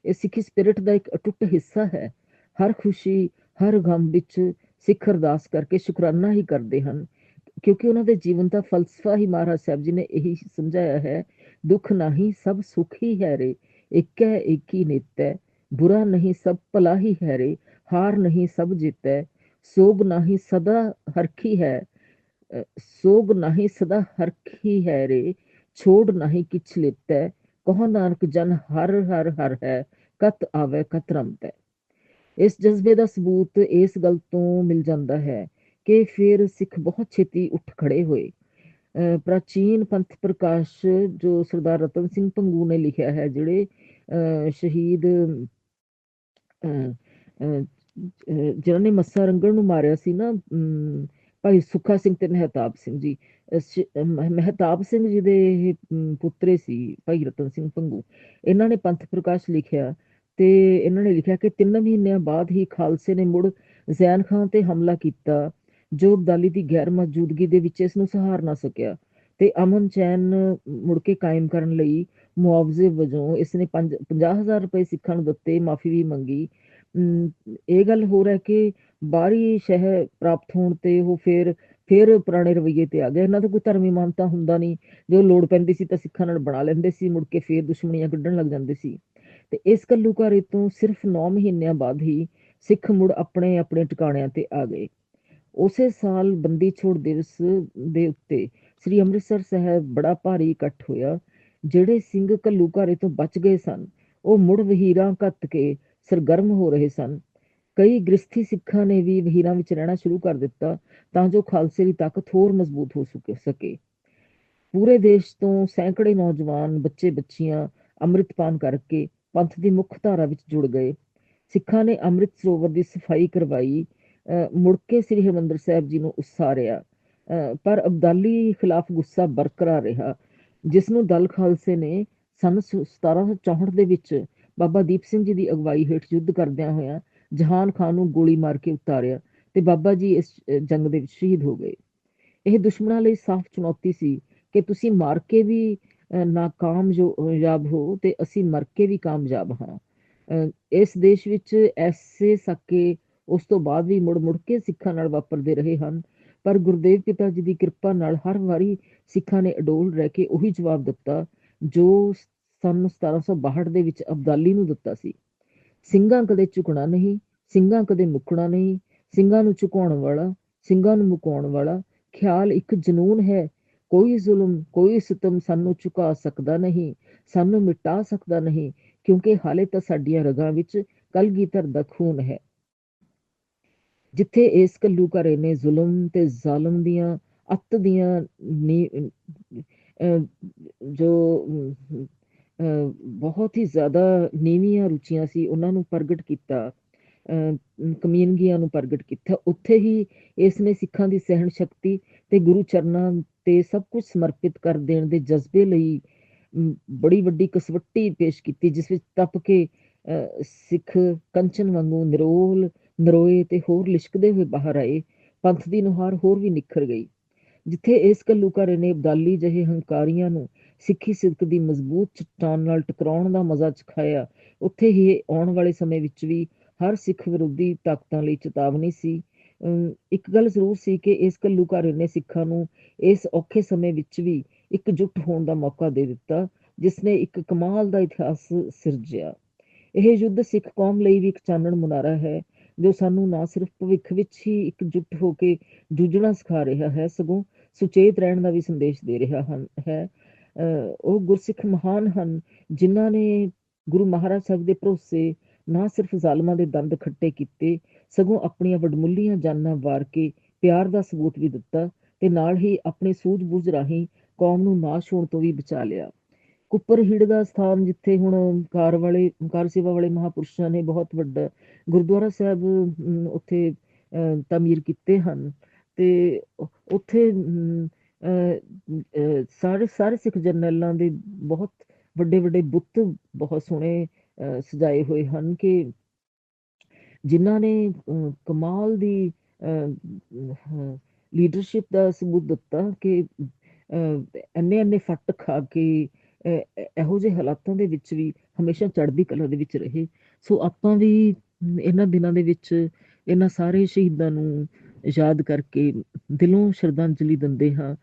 ਇਹ ਸਿੱਖੀ ਸਪਿਰਿਟ ਦਾ ਇੱਕ ਅਟੁੱਟ ਹਿੱਸਾ ਹੈ। ਹਰ ਖੁਸ਼ੀ ਹਰ ਗਮ ਵਿੱਚ ਸਿੱਖ ਅਰਦਾਸ ਕਰਕੇ ਸ਼ੁਕਰਾਨਾ ਹੀ ਕਰਦੇ ਹਨ। ਕਿਉਂਕਿ ਉਹਨਾਂ ਦੇ ਜੀਵਨ ਦਾ ਫਲਸਫਾ ਹੀ ਮਹਾਰਾਜ ਸਾਹਿਬ ਜੀ ਨੇ ਇਹੀ ਸਮਝਾਇਆ ਹੈ, ਦੁੱਖ ਨਹੀਂ ਸਭ ਸੁਖ ਹੀ ਹੈ ਰੇ ਇੱਕ ਹੈ ਇੱਕ ਹੀ ਨਿਤ ਹੈ ਬੁਰਾ ਨਹੀਂ ਸਭ ਭਲਾ ਹੀ ਹੈ ਰੇ ਹਾਰ ਨਹੀਂ ਸਭ ਜਿੱਤ ਹੈ ਸੋਗ ਨਹੀਂ ਸਦਾ ਹਰਖੀ ਹੈ ਸੋਗ ਨਹੀਂ ਸਦਾ ਹਰਖੀ ਹੈ ਰੇ ਛੋੜ ਨਹੀਂ ਕਿਛ ਹੈ ਕਹੋ ਨਾਨਕ ਜਨ ਹਰ ਹਰ ਹਰ ਹੈ, ਕਤ ਆਵੇ ਕਤ ਰਮਤ। ਹੈ ਇਸ ਜਜ਼ਬੇ ਦਾ ਸਬੂਤ ਇਸ ਗੱਲ ਤੋਂ ਮਿਲ ਜਾਂਦਾ ਹੈ ਕਿ ਫਿਰ ਸਿੱਖ ਬਹੁਤ ਛੇਤੀ ਉੱਠ ਖੜੇ ਹੋਏ। ਪ੍ਰਾਚੀਨ ਪੰਥ ਪ੍ਰਕਾਸ਼ ਜੋ ਸਰਦਾਰ ਰਤਨ ਸਿੰਘ ਪੰਗੂ ਨੇ ਲਿਖਿਆ ਹੈ, ਜਿਹੜੇ ਸ਼ਹੀਦ ਜਿਨ੍ਹਾਂ ਨੇ ਮੱਸਾ ਰੰਗਣ ਨੂੰ ਮਾਰਿਆ ਸੀ ਨਾ ਭਾਈ ਸੁੱਖਾ ਸਿੰਘ ਤੇ ਮਹਿਤਾਬ ਸਿੰਘ ਜੀ ਮਹਿਤਾਬ ਸਿੰਘ ਜੀ ਦੇ ਪੁੱਤਰੇ ਸੀ ਭਾਈ ਰਤਨ ਸਿੰਘ ਪੰਗੂ ਇਹਨਾਂ ਨੇ ਪੰਥ ਪ੍ਰਕਾਸ਼ ਲਿਖਿਆ ਤੇ ਇਹਨਾਂ ਨੇ ਲਿਖਿਆ ਕਿ 3 ਮਹੀਨਿਆਂ ਬਾਅਦ ਹੀ ਖਾਲਸੇ ਨੇ ਮੁੜ ਜ਼ੈਨ ਖਾਨ ਤੇ ਹਮਲਾ ਕੀਤਾ, ਜੋ ਅਬਦਾਲੀ ਦੀ ਗੈਰ ਮੌਜੂਦਗੀ ਦੇ ਵਿੱਚ ਇਸ ਨੂੰ ਸਹਾਰ ਨਾ ਸਕਿਆ ਤੇ ਅਮਨ ਚੈਨ ਮੁੜ ਕੇ ਕਾਇਮ ਕਰਨ ਲਈ ਮੁਆਵਜ਼ੇ ਵਜੋਂ ਇਸ ਨੇ 50000 ਰੁਪਏ ਸਿੱਖਾਂ ਨੂੰ ਦਿੱਤੇ, ਮਾਫੀ ਵੀ ਮੰਗੀ। ਇਹ ਗੱਲ ਹੋ ਰਿਹਾ ਕਿ ਬਾਹਰੀ ਸ਼ਹਿ ਪ੍ਰਾਪਤ ਹੋਣ ਤੇ ਉਹ ਫਿਰ ਫਿਰ ਪੁਰਾਣੇ ਰਵਈਏ ਤੇ ਆ ਗਏ ਇਹਨਾਂ ਦਾ ਕੋਈ ਧਰਮੀ ਮਾਨਤਾ ਹੁੰਦਾ ਨਹੀਂ। ਜੋ ਲੋੜ ਪੈਂਦੀ ਸੀ ਤਾਂ ਸਿੱਖਾਂ ਨਾਲ ਬਣਾ ਲੈਂਦੇ ਸੀ, ਮੁੜ ਕੇ ਫਿਰ ਦੁਸ਼ਮਣੀਆਂ ਕੱਢਣ ਲੱਗ ਜਾਂਦੇ ਸੀ। ਤੇ ਇਸ ਕੱਲੂਕਾਰੇ ਤੋਂ ਸਿਰਫ 9 ਮਹੀਨਿਆਂ ਬਾਅਦ ਹੀ ਸਿੱਖ ਮੁੜ ਆਪਣੇ ਆਪਣੇ ਟਿਕਾਣਿਆਂ ਤੇ ਆ ਗਏ। ਉਸੇ ਸਾਲ ਬੰਦੀ ਛੋੜ ਦਿਵਸ ਦੇ ਉੱਤੇ ਸ੍ਰੀ ਅੰਮ੍ਰਿਤਸਰ ਸਾਹਿਬ ਬੜਾ ਭਾਰੀ ਇਕੱਠ ਹੋਇਆ, ਜਿਹੜੇ ਸਿੰਘ ਕੱਲੂਕਾਰੇ ਤੋਂ ਬਚ ਗਏ ਸਨ, ਉਹ ਮੁੜ ਵਹੀਰਾਂ ਕੱਤ ਕੇ ਸਰਗਰਮ ਹੋ ਰਹੇ ਸਨ। ਕਈ ਗ੍ਰਸਥੀ ਸਿੱਖਾਂ ਨੇ ਵੀ ਵਹੀਰਾਂ ਵਿੱਚ ਰਹਿਣਾ ਸ਼ੁਰੂ ਕਰ ਦਿੱਤਾ ਤਾਂ ਜੋ ਖਾਲਸੇ ਦੀ ਤਾਕਤ ਹੋਰ ਮਜ਼ਬੂਤ ਹੋ ਸਕੇ ਪੂਰੇ ਦੇਸ਼ ਤੋਂ ਸੈਂਕੜੇ ਨੌਜਵਾਨ ਬੱਚੇ ਬੱਚੀਆਂ ਅੰਮ੍ਰਿਤਪਾਨ ਕਰਕੇ ਪੰਥ ਦੀ ਮੁੱਖ ਧਾਰਾ ਵਿੱਚ ਜੁੜ ਗਏ। ਸਿੱਖਾਂ ਨੇ ਅੰਮ੍ਰਿਤ ਸਰੋਵਰ ਦੀ ਸਫ਼ਾਈ ਕਰਵਾਈ। ਮੁੜ ਕੇ ਸ੍ਰੀ ਹਰਿਮੰਦਰ ਸਾਹਿਬ ਜੀ ਨੂੰ ਉਸਾਰਿਆ। ਪਰ ਅਬਦਾਲੀ ਖਿਲਾਫ ਗੁੱਸਾ ਬਰਕਰਾਰ ਰਿਹਾ, ਜਿਸ ਨੂੰ ਦਲ ਖਾਲਸੇ ਨੇ ਸਨ 1764 ਦੇ ਵਿੱਚ ਬਾਬਾ ਦੀਪ ਸਿੰਘ ਜੀ ਦੀ ਅਗਵਾਈ ਹੇਠ ਯੁੱਧ ਕਰਦਿਆਂ ਹੋਇਆਂ ਜਹਾਨ ਖਾਨ ਨੂੰ ਗੋਲੀ ਮਾਰ ਕੇ ਉਤਾਰਿਆ ਤੇ ਬਾਬਾ ਜੀ ਇਸ ਜੰਗ ਦੇ ਵਿੱਚ ਸ਼ਹੀਦ ਹੋ ਗਏ। ਇਹ ਦੁਸ਼ਮਣਾਂ ਲਈ ਸਾਫ਼ ਚੁਣੌਤੀ ਸੀ ਕਿ ਤੁਸੀਂ ਮਾਰ ਕੇ ਵੀ ਨਾਕਾਮਯਾਬ ਹੋ ਤੇ ਅਸੀਂ ਮਰ ਕੇ ਵੀ ਕਾਮਯਾਬ ਹਾਂ। ਇਸ ਦੇਸ਼ ਵਿੱਚ ਐਸੇ ਸਕੇ ਉਸ ਤੋਂ ਬਾਅਦ ਵੀ ਮੁੜ-ਮੁੜ ਕੇ ਸਿੱਖਾਂ ਨਾਲ ਵਾਪਰਦੇ ਰਹੇ ਹਨ। ਪਰ ਗੁਰਦੇਵ ਪਿਤਾ ਜੀ ਦੀ ਕਿਰਪਾ ਨਾਲ ਹਰ ਵਾਰੀ ਸਿੱਖਾਂ ਨੇ ਅਡੋਲ ਰਹਿ ਕੇ ਉਹੀ ਜਵਾਬ ਦਿੱਤਾ, ਜੋ ਸਨ 1762 ਦੇ ਵਿੱਚ ਅਬਦਾਲੀ ਨੂੰ ਦਿੱਤਾ ਸੀ। ਸਿੰਘਾਂ ਕਦੇ ਝੁਕਣਾ ਨਹੀਂ, ਸਿੰਘਾਂ ਕਦੇ ਮੁੱਕਣਾ ਨਹੀਂ, ਸਿੰਘਾਂ ਨੂੰ ਝੁਕਾਉਣ ਵਾਲਾ, ਸਿੰਘਾਂ ਨੂੰ ਮੁਕਾਉਣ ਵਾਲਾ, ਖਿਆਲ ਇੱਕ ਜਨੂਨ ਹੈ ਕੋਈ ਜ਼ੁਲਮ, ਕੋਈ ਸਿਤਮ ਸਾਨੂੰ ਝੁਕਾ ਸਕਦਾ ਨਹੀਂ, ਸਾਨੂੰ ਮਿਟਾ ਸਕਦਾ ਨਹੀਂ, ਕਿਉਂਕਿ ਹਾਲੇ ਤਾਂ ਸਾਡੀਆਂ ਰਗਾਂ ਵਿੱਚ ਕਲਗੀਧਰ ਦਾ ਖੂਨ ਹੈ। ਜਿੱਥੇ ਇਸ ਘੱਲੂਘਾਰੇ ਨੇ ਜ਼ੁਲਮ ਤੇ ਜ਼ਾਲਮ ਦੀਆਂ, ਅੱਤ ਦੀਆਂ ਜੋ, ਅਹ, ਬਹੁਤ ਹੀ ਜ਼ਿਆਦਾ ਨੀਵੀਆਂ ਰੁਚੀਆਂ ਸੀ, ਉਹਨਾਂ ਨੂੰ ਪ੍ਰਗਟ ਕੀਤਾ, ਅਹ, ਕਮੀਨਗੀਆਂ ਨੂੰ ਪ੍ਰਗਟ ਕੀਤਾ। ਉੱਥੇ ਹੀ ਇਸ ਨੇ ਸਿੱਖਾਂ ਦੀ ਸਹਿਣ ਸ਼ਕਤੀ ਤੇ ਗੁਰੂ ਚਰਨਾਂ ਤੇ ਸਭ ਕੁਝ ਸਮਰਪਿਤ ਕਰ ਦੇਣ ਦੇ ਜਜ਼ਬੇ ਲਈ ਬੜੀ ਵੱਡੀ ਕਸਵੱਟੀ ਪੇਸ਼ ਕੀਤੀ, ਜਿਸ ਵਿੱਚ ਤਪ ਕੇ ਸਿੱਖ ਕੰਚਨ ਵਾਂਗੂ ਨਿਰੋਲ, ਨਰੋਏ ਤੇ ਹੋਰ ਲਿਸ਼ਕਦੇ ਹੋਏ ਬਾਹਰ ਆਏ, ਪੰਥ ਦੀ ਨੁਹਾਰ ਹੋਰ ਵੀ ਨਿਖਰ ਗਈ। ਜਿੱਥੇ ਇਸ ਘੱਲੂਘਾਰੇ ਨੇ ਅਬਦਾਲੀ ਜਿਹੇ ਹੰਕਾਰੀਆਂ ਨੂੰ ਸਿੱਖੀ ਸਿੱਖ ਦੀ ਮਜ਼ਬੂਤ ਚਟਾਨ ਨਾਲ ਟਕਰਾਉਣ ਦਾ ਮਜ਼ਾ ਚਖਾਇਆ ਉੱਥੇ ਹੀ ਆਉਣ ਵਾਲੇ ਸਮੇਂ ਵਿੱਚ ਵੀ ਹਰ ਸਿੱਖ ਵਿਰੋਧੀ ਤਾਕਤਾਂ ਲਈ ਚੇਤਾਵਨੀ ਸੀ। ਇੱਕ ਗੱਲ ਜ਼ਰੂਰ ਸੀ ਕਿ ਇਸ ਘੱਲੂਘਾਰੇ ਨੇ ਸਿੱਖਾਂ ਨੂੰ ਇਸ ਔਖੇ ਸਮੇਂ ਵਿੱਚ ਵੀ ਇਕਜੁੱਟ ਹੋਣ ਦਾ ਮੌਕਾ ਦੇ ਦਿੱਤਾ ਜਿਸ ਨੇ ਇੱਕ ਕਮਾਲ ਦਾ ਇਤਿਹਾਸ ਸਿਰਜਿਆ। ਇਹ ਯੁੱਧ ਸਿੱਖ ਕੌਮ ਲਈ ਵੀ ਇੱਕ ਚਾਨਣ ਮੁਨਾਰਾ ਹੈ, ਜੋ ਸਾਨੂੰ ਨਾ ਸਿਰਫ ਭਵਿੱਖ ਵਿੱਚ ਹੀ ਇਕਜੁੱਟ ਹੋ ਕੇ ਜੂਝਣਾ ਸਿਖਾ ਰਿਹਾ ਹੈ, ਸਗੋਂ ਸੁਚੇਤ ਰਹਿਣ ਦਾ ਵੀ ਸੰਦੇਸ਼ ਦੇ ਰਿਹਾ ਹਨ, ਹੈ। ਉਹ ਗੁਰਸਿੱਖ ਮਹਾਨ ਹਨ, ਜਿਨ੍ਹਾਂ ਨੇ ਗੁਰੂ ਮਹਾਰਾਜ ਸਾਹਿਬ ਦੇ ਭਰੋਸੇ ਨਾ ਸਿਰਫ ਜ਼ਾਲਮਾਂ ਦੇ ਦੰਦ ਖੱਟੇ ਕੀਤੇ ਸਗੋਂ ਆਪਣੀਆਂ ਵਡਮੁੱਲੀਆਂ ਜਾਨਾਂ ਵਾਰ ਕੇ ਪਿਆਰ ਦਾ ਸਬੂਤ ਵੀ ਦਿੱਤਾ ਤੇ ਨਾਲ ਹੀ ਆਪਣੀ ਸੂਝ-ਬੂਝ ਰਾਹੀਂ ਕੌਮ ਨੂੰ ਨਾਸ਼ ਹੋਣ ਤੋਂ ਵੀ ਬਚਾ ਲਿਆ। ਕੁੱਪਰਹੀੜ ਦਾ ਸਥਾਨ ਜਿੱਥੇ ਹੁਣ ਕਾਰ ਵਾਲੇ, ਕਾਰ ਸੇਵਾ ਵਾਲੇ ਮਹਾਪੁਰਸ਼ਾਂ ਨੇ ਬਹੁਤ ਵੱਡਾ ਗੁਰਦੁਆਰਾ ਸਾਹਿਬ ਉੱਥੇ ਤਾਮੀਰ ਕੀਤੇ ਹਨ ਤੇ ਉੱਥੇ ਸਾਰੇ ਸਾਰੇ ਸਿੱਖ ਜਰਨੈਲਾਂ ਦੇ ਬਹੁਤ ਵੱਡੇ ਵੱਡੇ ਬੁੱਤ ਬਹੁਤ ਸੋਹਣੇ ਸਜਾਏ ਹੋਏ ਹਨ ਕਿ ਜਿਨ੍ਹਾਂ ਨੇ ਕਮਾਲ ਦੀ ਲੀਡਰਸ਼ਿਪ ਦਾ ਸਬੂਤ ਦਿੱਤਾ ਕਿ ਇੰਨੇ ਇੰਨੇ ਫੱਟ ਖਾ ਕੇ ਇਹੋ ਜਿਹੇ ਹਾਲਾਤਾਂ ਦੇ ਵਿੱਚ ਵੀ ਹਮੇਸ਼ਾ ਚੜ੍ਹਦੀ ਕਲਾ ਦੇ ਵਿੱਚ ਰਹੇ। ਸੋ ਆਪਾਂ ਵੀ ਇਹਨਾਂ ਦਿਨਾਂ ਦੇ ਵਿੱਚ ਇਹਨਾਂ ਸਾਰੇ ਸ਼ਹੀਦਾਂ ਨੂੰ ਯਾਦ ਕਰਕੇ ਦਿਲੋਂ ਸ਼ਰਧਾਂਜਲੀ ਦਿੰਦੇ ਹਾਂ।